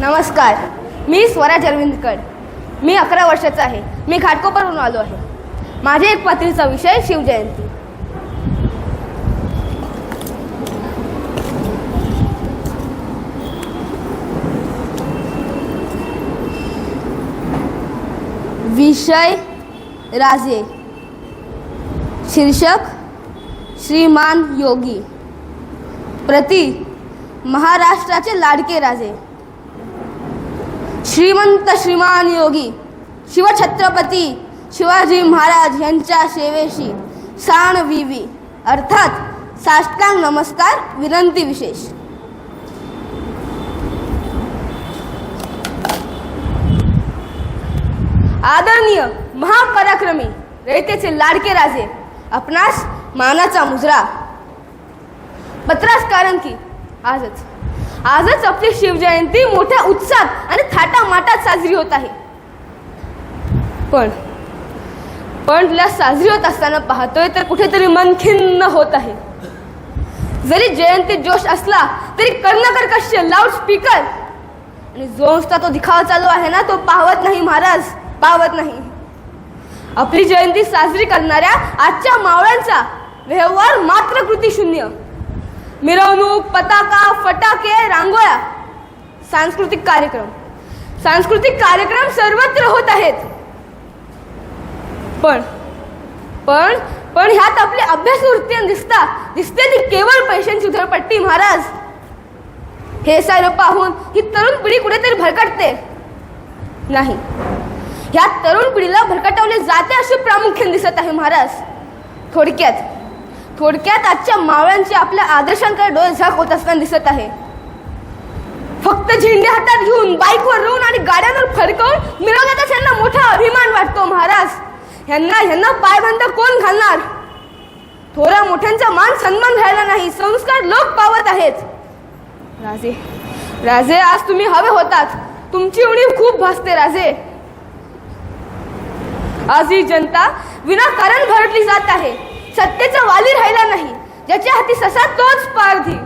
नमस्कार. मी स्वराज अरविंदकर. मी अकरा वर्षाचा आहे. मी घाटकोपरहून आलो आहे. माझ्या एक पातळीचा विषय शिवजयंती. विषय राजे. शीर्षक श्रीमान योगी. प्रति महाराष्ट्राचे लाडके राजे. श्रीमंत श्रीमान योगी शिवछत्रपती शिवाजी महाराज यांच्या सेवेशी साण विवी अर्थात साष्टांग नमस्कार विनंती विशेष. आदरणीय महापराक्रमी रयतेचे लाडके राजे आपणास मानाचा मुजरा. पत्रास कारण की आजच. आजच आपली शिवजयंती मोठ्या उत्साहात आणि थाटामाटात साजरी होत आहे. पण पण तिला साजरी होत असताना पाहतोय तर कुठेतरी मन खिन्न होत आहे. जरी जयंती जोश असला तरी कर्णकर्कश लाऊड स्पीकर आणि जोशचा तो दिखावा चालू आहे ना तो पावत नाही महाराज पावत नाही. आपली जयंती साजरी करणाऱ्या आजच्या मावळ्यांचा व्यवहार मात्र कृती शून्य मिरवणूक पताका फटाके रांगोळ्या. सांस्कृतिक कार्यक्रम. सांस्कृतिक कार्यक्रम सर्वत्र होत आहेत. पण पण पण ह्यात आपले अभ्यास वृत्ती दिसता दिसते ती केवळ पैशांची उधळपट्टी महाराज. हे सर्व पाहून ही तरुण पिढी कुठेतरी भरकटते? नाही. ह्या तरुण पिढीला भरकटवले जाते असे प्रामुख्याने दिसत आहे महाराज. थोडक्यात थोडक्यात आजच्या मावळ्यांची आपल्या आदर्शांकडे डोळे झाक होत असताना दिसत आहे. फक्त झेंडे हातात घेऊन बाईकवर रोवून आणि गाड्यांवर फडकवून मिरवण्यातच यांना मोठा अभिमान वाटतो महाराज. ह्यांना ह्यांना पायबंद कोण घालणार? थोड्या मोठ्यांचा मान सन्मान राहिला नाही संस्कार लोक पावत आहेत. राजे राजे आज तुम्ही हवे होतात. तुमची उणीव खूप भासते राजे. आज ही जनता विनाकारण भरटली जात आहे. सत्तेचा ज्याच्या हाती ससा तोच पारधी.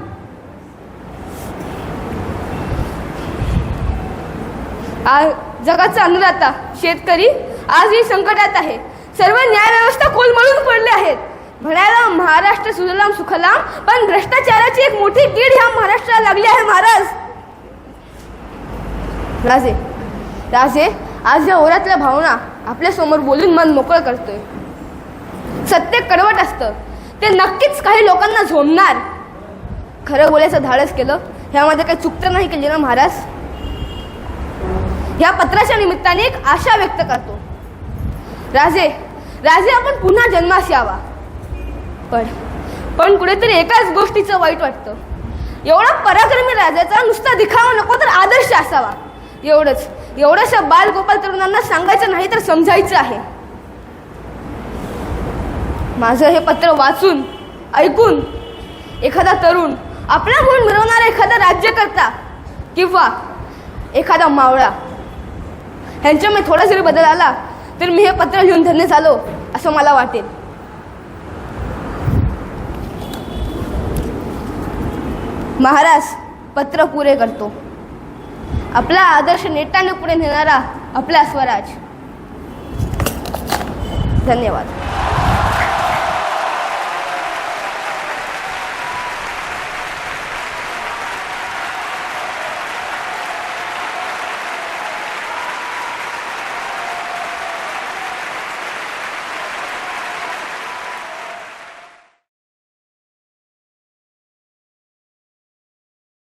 आज जगाचा अन्नदाता शेतकरी आज ही संकटात आहे. सर्व न्याय व्यवस्था कोलमळून पडले आहेत. म्हणायला महाराष्ट्र सुजलाम सुखलाम पण भ्रष्टाचाराची एक मोठी कीड ह्या महाराष्ट्राला लागली आहे महाराज. राजे राजे आज या ओरातल्या भावना आपल्यासमोर बोलून मन मोकळं करतोय. सत्य कडवट असतं. ते नक्कीच काही लोकांना झोमणार. खरं बोलायचं धाडस केलं ह्यामध्ये काही चुकतं नाही केली ना महाराज? या पत्राच्या निमित्ताने एक आशा व्यक्त करतो. राजे राजे आपण पुन्हा जन्मास यावा. पण पण कुठेतरी एकाच गोष्टीचं वाईट वाटतं. एवढा पराक्रमी राजाचा नुसता दिखावा नको तर आदर्श असावा. एवढंच एवढंच बालगोपाल तरुणांना सांगायचं नाही तर समजायचं आहे. माझं हे पत्र वाचून ऐकून एखादा तरुण आपला गुण मिळवणारा एखादा राज्यकर्ता किंवा एखादा मावळा ह्यांच्यामुळे थोडा जरी बदल आला तर मी हे पत्र लिहून धन्य झालो असं मला वाटेल. महाराज पत्र पुरे करतो. आपला आदर्श नेटाने पुढे नेणारा आपला स्वराज. धन्यवाद.